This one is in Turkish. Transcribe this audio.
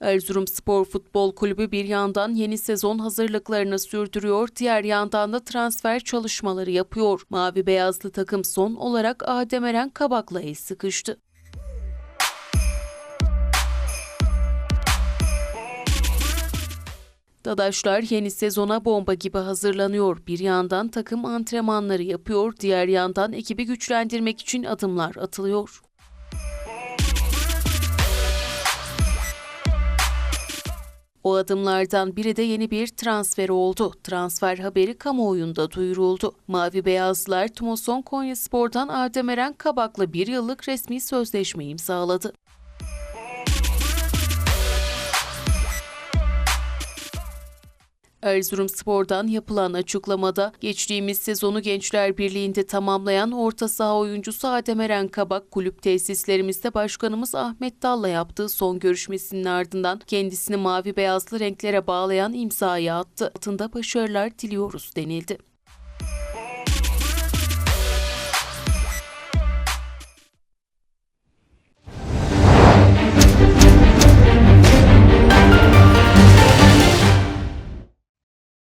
Erzurum Spor Futbol Kulübü bir yandan yeni sezon hazırlıklarını sürdürüyor, diğer yandan da transfer çalışmaları yapıyor. Mavi beyazlı takım son olarak Adem Eren Kabak'la el sıkıştı. Dadaşlar yeni sezona bomba gibi hazırlanıyor. Bir yandan takım antrenmanları yapıyor, diğer yandan ekibi güçlendirmek için adımlar atılıyor. O adımlardan biri de yeni bir transfer oldu. Transfer haberi kamuoyunda duyuruldu. Mavi Beyazlılar Tumoson Konyaspor'dan Adem Eren Kabak'la bir yıllık resmi sözleşme imzaladı. Erzurum Spor'dan yapılan açıklamada geçtiğimiz sezonu Gençler Birliği'nde tamamlayan orta saha oyuncusu Adem Eren Kabak kulüp tesislerimizde başkanımız Ahmet Dal'la yaptığı son görüşmesinin ardından kendisini mavi beyazlı renklere bağlayan imzayı attı. Altında başarılar diliyoruz denildi.